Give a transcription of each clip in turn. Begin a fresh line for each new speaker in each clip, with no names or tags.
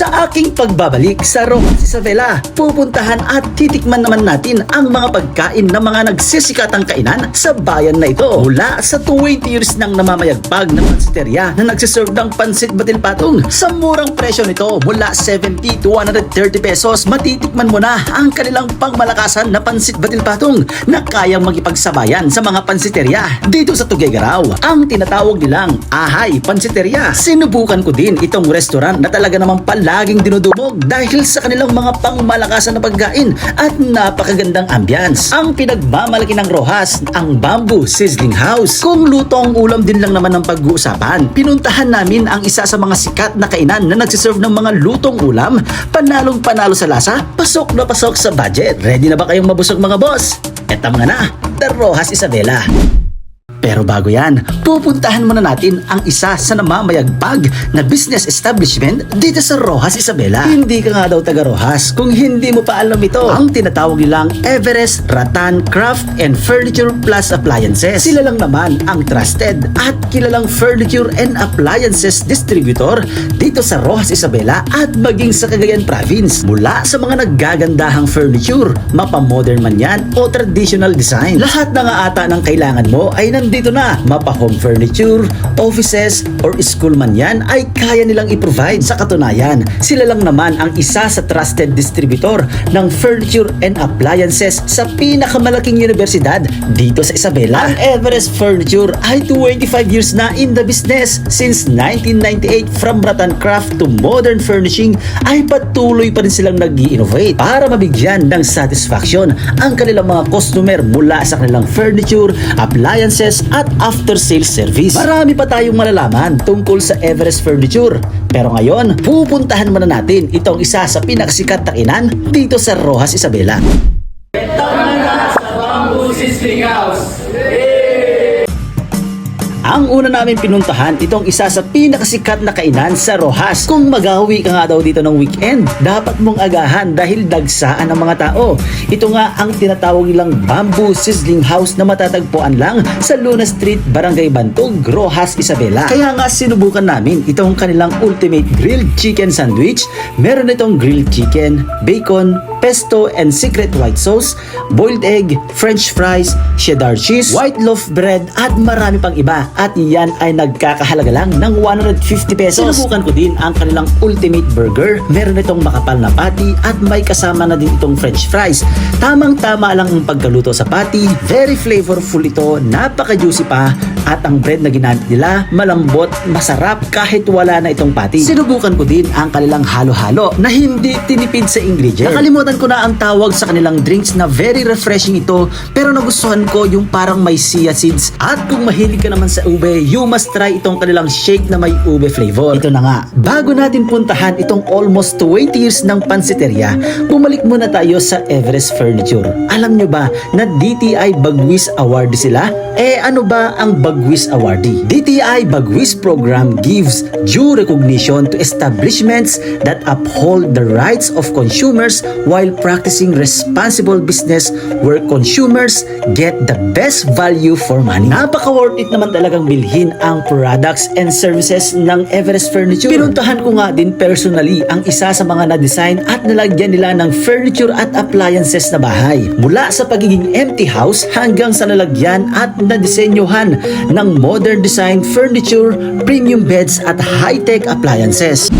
Sa aking pagbabalik sa Rojas Isabela, pupuntahan at titikman naman natin ang mga pagkain ng mga nagsisikatang kainan sa bayan na ito. Mula sa 20 years nang namamayagpag ng pansiteria na nagsiserve ng pansit batil patong sa murang presyo nito mula 70 to 130 pesos matitikman mo na ang kanilang pangmalakasan na pansit batil patong na kayang magipagsabayan sa mga pansiteria dito sa Tuguegarao. Ang tinatawag nilang Ahay Pansiteria. Sinubukan ko din itong restaurant na talaga namang palaging dinudumog dahil sa kanilang mga pangmalakasan na pagkain at napakagandang ambience. Ang pinagmamalaki ng Rojas, ang Bamboo Sizzling House. Kung lutong ulam din lang naman ang pag-uusapan, pinuntahan namin ang isa sa mga sikat na kainan na nagsiserve ng mga lutong ulam, panalong panalo sa lasa, pasok na pasok sa budget. Ready na ba kayong mabusog mga boss? Eto nga na, The Rojas Isabela. Pero bago yan, pupuntahan muna natin ang isa sa namamayagpag na business establishment dito sa Rojas, Isabela. Hindi ka nga daw taga Rojas kung hindi mo pa alam ito. Ang tinatawag nilang Everest Ratan Craft and Furniture Plus Appliances. Sila lang naman ang trusted at kilalang furniture and appliances distributor dito sa Rojas, Isabela at maging sa Cagayan Province. Mula sa mga naggagandahang furniture, mapamodern man yan o traditional design. Lahat na nga ata ng kailangan mo ay nandito na. Mapa home furniture, offices, or school man yan ay kaya nilang i-provide. Sa katunayan, sila lang naman ang isa sa trusted distributor ng furniture and appliances sa pinakamalaking universidad dito sa Isabela. Ang Everest Furniture ay 25 years na in the business. Since 1998 from Ratan Craft to modern furnishing ay patuloy pa rin silang nag innovate para mabigyan ng satisfaction ang kanilang mga customer mula sa kanilang furniture, appliances at after sales service. Marami pa tayong malalaman tungkol sa Everest Furniture. Pero ngayon, pupuntahan muna natin itong isa sa pinakasikat na kinan dito sa Rojas, Isabela.
Bamboo Sizzling House.
Ang una namin pinuntahan, itong isa sa pinakasikat na kainan sa Rojas. Kung magawi ka nga daw dito ng weekend, dapat mong agahan dahil dagsaan ang mga tao. Ito nga ang tinatawag nilang Bamboo Sizzling House na matatagpuan lang sa Luna Street, Barangay Bantog, Rojas, Isabela. Kaya nga sinubukan namin itong kanilang ultimate grilled chicken sandwich. Meron itong grilled chicken, bacon, pesto and secret white sauce, boiled egg, french fries, cheddar cheese, white loaf bread at marami pang iba. At yan ay nagkakahalaga lang ng 150 pesos. Sinubukan ko din ang kanilang ultimate burger. Meron itong makapal na patty at may kasama na din itong french fries. Tamang-tama lang ang pagkaluto sa patty. Very flavorful ito, napaka-juicy pa at ang bread na ginamit nila malambot, masarap kahit wala na itong patty. Sinubukan ko din ang kanilang halo-halo na hindi tinipid sa ingredients. Nakalimutan ko na ang tawag sa kanilang drinks na very refreshing ito pero nagustuhan ko yung parang may chia seeds at kung mahilig ka naman sa ube, you must try itong kanilang shake na may ube flavor. Ito na nga, bago natin puntahan itong almost 20 years ng pansiteria, bumalik muna tayo sa Everest Furniture. Alam nyo ba na DTI Bagwis Award sila? Eh ano ba ang Bagwis Awardee? DTI Bagwis program gives due recognition to establishments that uphold the rights of consumers while practicing responsible business where consumers get the best value for money. Napaka-worth it naman talagang bilhin ang products and services ng Everest Furniture. Pinuntahan ko nga din personally ang isa sa mga na-design at nalagyan nila ng furniture at appliances na bahay. Mula sa pagiging empty house hanggang sa nalagyan at nadisenyohan ng modern design furniture, premium beds at high-tech appliances.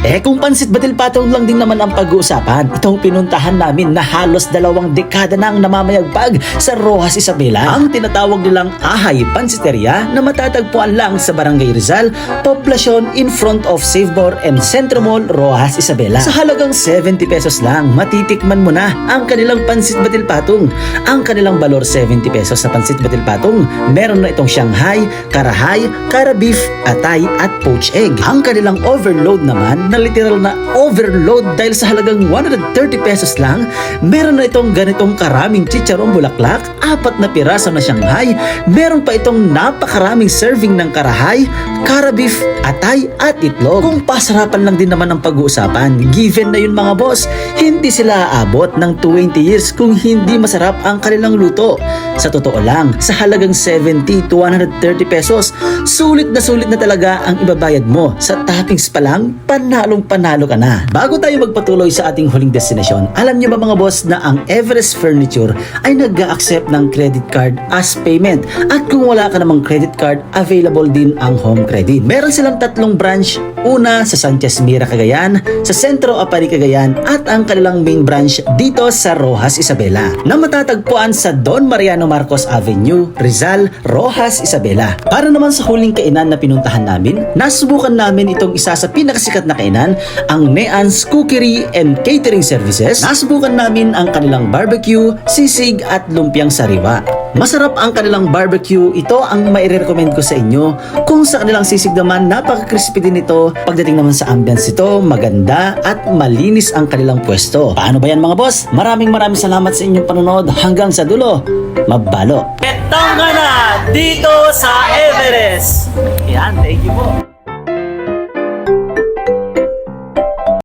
Eh kung pansit batil patong lang din naman ang pag-uusapan, itong pinuntahan namin na halos dalawang dekada na ang namamayagpag sa Rojas Isabela, ang tinatawag nilang Ahay Pansiteria na matatagpuan lang sa Barangay Rizal, poblasyon in front of Savebor and Centro Mall, Rojas Isabela. Sa halagang 70 pesos lang, matitikman mo na ang kanilang pansit batil patong. Ang kanilang balor 70 pesos sa pansit batil patong, meron na itong Shanghai, Karahay, Kara Beef, Atay at Poached Egg. Ang kanilang overload naman na literal na overload dahil sa halagang 130 pesos lang, meron na itong ganitong karaming chicharong bulaklak, apat na piraso na Shanghai, meron pa itong napakaraming serving ng karahay, kara beef, atay at itlog. Kung pasarapan lang din naman ang pag-uusapan, given na yun mga boss, hindi sila aabot ng 20 years kung hindi masarap ang kanilang luto. Sa totoo lang, sa halagang 70 to 130 pesos, sulit na sulit na talaga ang ibabayad mo. Sa toppings pa lang, panalong panalo ka na. Bago tayo magpatuloy sa ating huling destination, alam niyo ba mga boss na ang Everest Furniture ay nag accept ng credit card as payment. At kung wala ka namang credit card, available din ang home credit. Meron silang tatlong branch. Una sa Sanchez Mira, Cagayan, sa Centro Apari, Cagayan, at ang kanilang main branch dito sa Rojas, Isabela, na matatagpuan sa Don Mariano Marcos Avenue, Rizal, Rojas, Isabela. Para naman sa huling kainan na pinuntahan namin, nasubukan namin itong isa sa pinakasikat na kainan, ang Nean's Cookery and Catering Services. Nasubukan namin ang kanilang barbecue, sisig at lumpiang sariwa. Masarap ang kanilang barbecue. Ito ang maire-recommend ko sa inyo. Kung sa kanilang sisig naman, napaka-crispy din ito. Pagdating naman sa ambience ito, maganda at malinis ang kanilang pwesto. Paano ba yan mga boss? Maraming maraming salamat sa inyong panonood. Hanggang sa dulo, mabalo. Petang ka na dito sa Everest! Yan, thank you po.